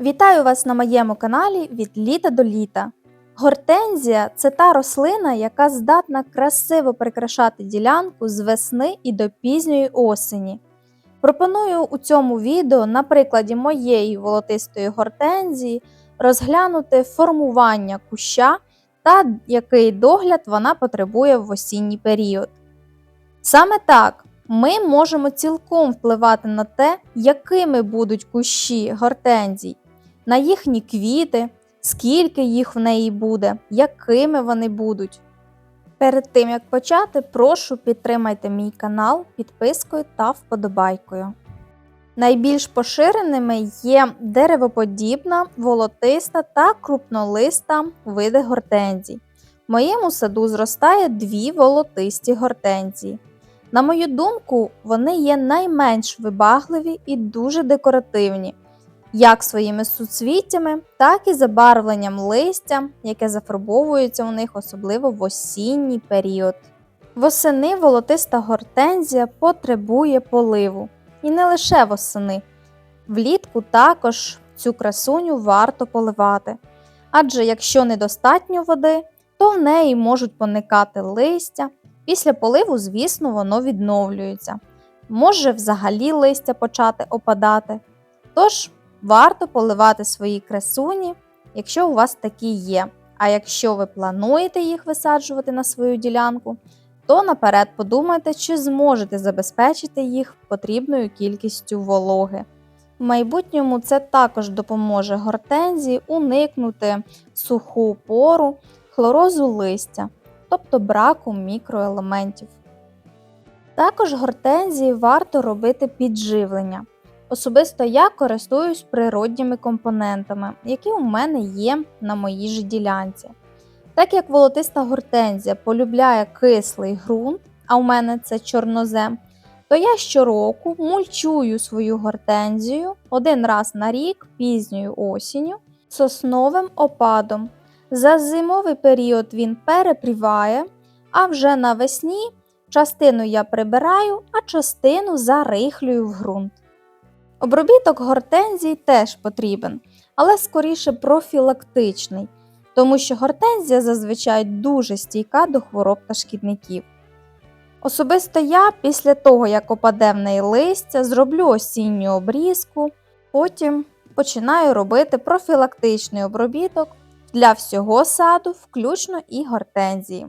Вітаю вас на моєму каналі від літа до літа. Гортензія це та рослина, яка здатна красиво прикрашати ділянку з весни і до пізньої осені. Пропоную у цьому відео на прикладі моєї волотистої гортензії розглянути формування куща та який догляд вона потребує в осінній період. Саме так ми можемо цілком впливати на те, якими будуть кущі гортензій, на їхні квіти, скільки їх в неї буде, якими вони будуть. Перед тим як почати, прошу підтримайте мій канал підпискою та вподобайкою. Найбільш поширеними є деревоподібна, волотиста та крупнолиста види гортензій. В моєму саду зростає дві волотисті гортензії. На мою думку, вони є найменш вибагливі і дуже декоративні, як своїми суцвіттями, так і забарвленням листя, яке зафарбовується у них особливо в осінній період. Восени волотиста гортензія потребує поливу. І не лише восени. Влітку також цю красуню варто поливати. Адже якщо недостатньо води, то в неї можуть поникати листя. Після поливу, звісно, воно відновлюється. Може взагалі листя почати опадати. Тож варто поливати свої красуні, якщо у вас такі є. А якщо ви плануєте їх висаджувати на свою ділянку, то наперед подумайте, чи зможете забезпечити їх потрібною кількістю вологи. В майбутньому це також допоможе гортензії уникнути суху пору, хлорозу листя, тобто браку мікроелементів. Також гортензії варто робити підживлення. Особисто я користуюсь природніми компонентами, які у мене є на моїй ж ділянці. Так як волотиста гортензія полюбляє кислий ґрунт, а у мене це чорнозем, то я щороку мульчую свою гортензію один раз на рік пізньою осінню сосновим опадом. За зимовий період він перепріває, а вже навесні частину я прибираю, а частину зарихлюю в ґрунт. Обробіток гортензій теж потрібен, але скоріше профілактичний тому що гортензія зазвичай дуже стійка до хвороб та шкідників. Особисто я після того, як опаде в неї листя, зроблю осінню обрізку, потім починаю робити профілактичний обробіток для всього саду, включно і гортензії.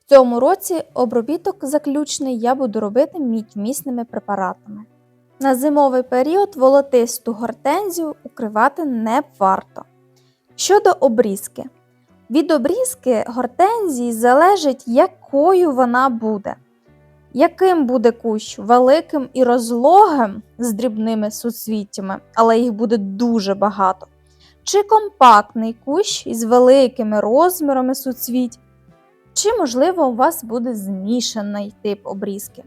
В цьому році обробіток заключний я буду робити мідьмісними препаратами. На зимовий період волотисту гортензію укривати не варто. Щодо обрізки, від обрізки гортензії залежить, якою вона буде. Яким буде кущ великим і розлогим з дрібними суцвіттями, але їх буде дуже багато. Чи компактний кущ із великими розмірами суцвіть, чи, можливо, у вас буде змішаний тип обрізки.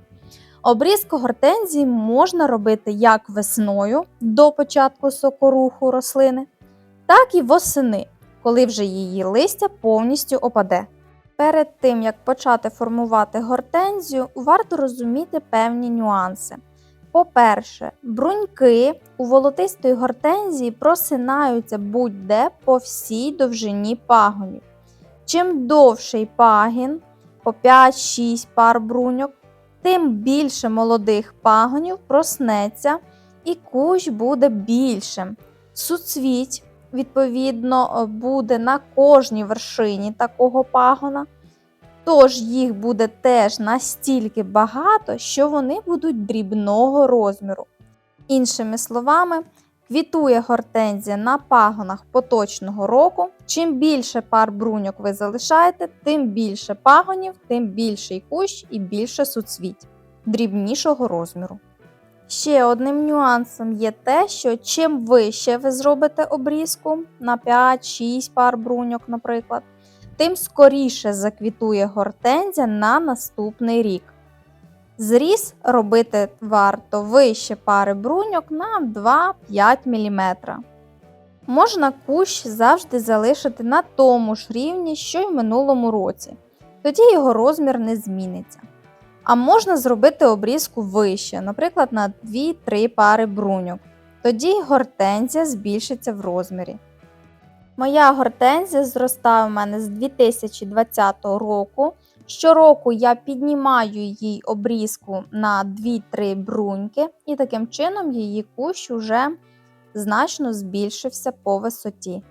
Обрізку гортензії можна робити як весною до початку сокоруху рослини, так і восени коли вже її листя повністю опаде. Перед тим, як почати формувати гортензію, варто розуміти певні нюанси. По-перше, бруньки у волотистої гортензії просинаються будь-де по всій довжині пагонів. Чим довший пагін, по 5-6 пар бруньок, тим більше молодих пагонів проснеться і кущ буде більшим. Суцвіть відповідно, е, буде на кожній вершині такого пагона. Тож їх буде теж настільки багато, що вони будуть дрібного розміру. Іншими словами, квітує гортензія на пагонах поточного року. Чим більше пар бруньок ви залишаєте, тим більше пагонів, тим більший кущ і більше суцвіть дрібнішого розміру. Ще одним нюансом є те, що чим вище ви зробите обрізку на 5-6 пар бруньок, наприклад, тим скоріше заквітує гортензія на наступний рік. Зріз робити варто вище пари бруньок на 2-5 мм. Можна кущ завжди залишити на тому ж рівні, що й в минулому році, тоді його розмір не зміниться. А можна зробити обрізку вище, наприклад, на 2-3 пари бруньок. Тоді гортензія збільшиться в розмірі. Моя гортензія зростає у мене з 2020 року. Щороку я піднімаю їй обрізку на 2-3 бруньки, і таким чином її кущ уже значно збільшився по висоті.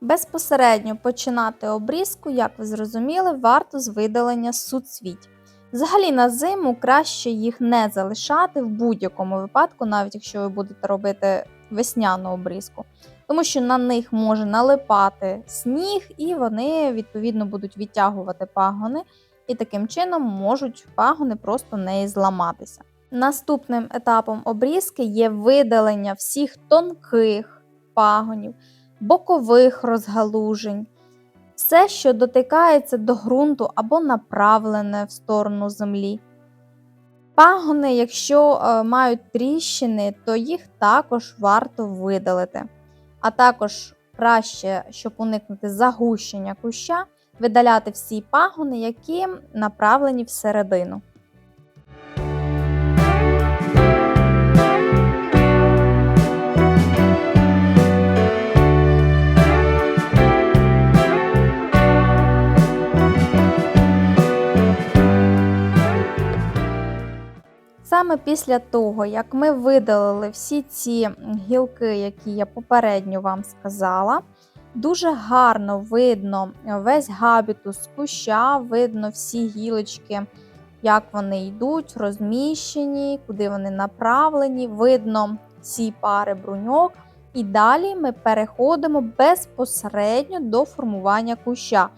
Безпосередньо починати обрізку, як ви зрозуміли, варто з видалення суцвіть. Взагалі на зиму краще їх не залишати в будь-якому випадку, навіть якщо ви будете робити весняну обрізку, тому що на них може налипати сніг, і вони відповідно будуть відтягувати пагони, і таким чином можуть пагони просто не зламатися. Наступним етапом обрізки є видалення всіх тонких пагонів, бокових розгалужень, все, що дотикається до ґрунту або направлене в сторону землі. Пагони, якщо е, мають тріщини, то їх також варто видалити. А також краще, щоб уникнути загущення куща, видаляти всі пагони, які направлені всередину. Саме після того, як ми видалили всі ці гілки, які я попередньо вам сказала, дуже гарно видно весь габітус куща, видно всі гілочки, як вони йдуть, розміщені, куди вони направлені, видно ці пари бруньок. І далі ми переходимо безпосередньо до формування куща,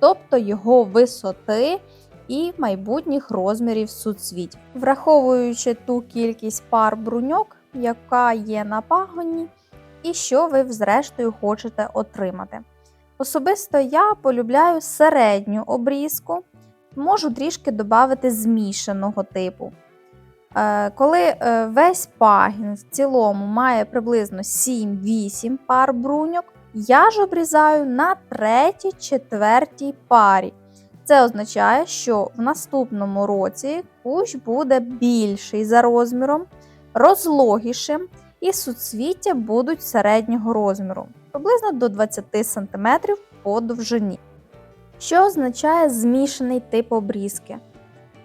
тобто його висоти і майбутніх розмірів суцвіть. Враховуючи ту кількість пар бруньок, яка є на пагоні, і що ви зрештою хочете отримати. Особисто я полюбляю середню обрізку, можу трішки додати змішаного типу. Е, коли е, весь пагін в цілому має приблизно 7-8 пар бруньок, я ж обрізаю на третій, четвертій парі. Це означає, що в наступному році кущ буде більший за розміром, розлогішим і суцвіття будуть середнього розміру, приблизно до 20 см по довжині. Що означає змішаний тип обрізки?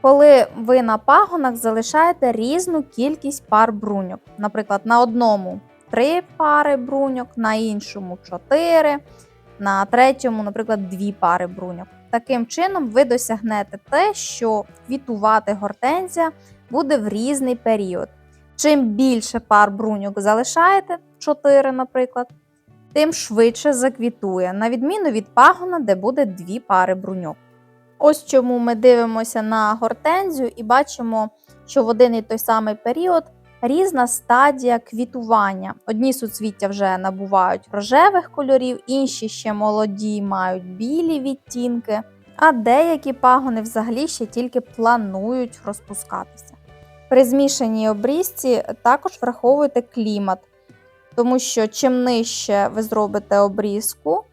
Коли ви на пагонах залишаєте різну кількість пар бруньок. Наприклад, на одному 3 пари бруньок, на іншому 4, на третьому, наприклад, 2 пари бруньок. Таким чином, ви досягнете те, що квітувати гортензія буде в різний період. Чим більше пар бруньок залишаєте, 4, наприклад, тим швидше заквітує, на відміну від пагона, де буде 2 пари бруньок. Ось чому ми дивимося на гортензію і бачимо, що в один і той самий період різна стадія квітування. Одні суцвіття вже набувають рожевих кольорів, інші ще молоді, мають білі відтінки, а деякі пагони взагалі ще тільки планують розпускатися. При змішаній обрізці також враховуйте клімат, тому що чим нижче ви зробите обрізку,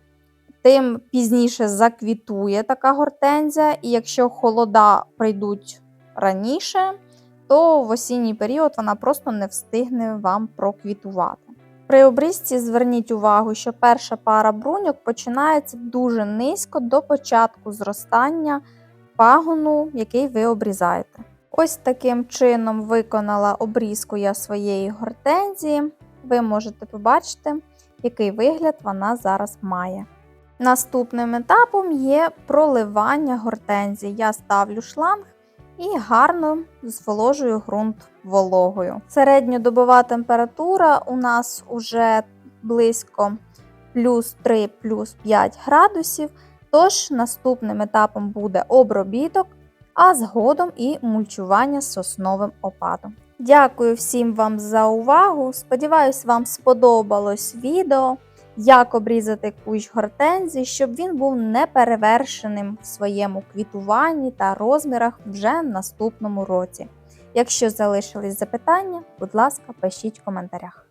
тим пізніше заквітує така гортензія, і якщо холода прийдуть раніше, то в осінній період вона просто не встигне вам проквітувати. При обрізці зверніть увагу, що перша пара бруньок починається дуже низько до початку зростання пагону, який ви обрізаєте. Ось таким чином виконала обрізку я своєї гортензії. Ви можете побачити, який вигляд вона зараз має. Наступним етапом є проливання гортензії. Я ставлю шланг і гарно зволожую ґрунт вологою. Середньодобова температура у нас уже близько плюс 3 плюс 5 градусів. Тож наступним етапом буде обробіток, а згодом і мульчування сосновим опадом. Дякую всім вам за увагу. Сподіваюсь, вам сподобалось відео як обрізати кущ гортензії, щоб він був неперевершеним в своєму квітуванні та розмірах вже в наступному році. Якщо залишились запитання, будь ласка, пишіть в коментарях.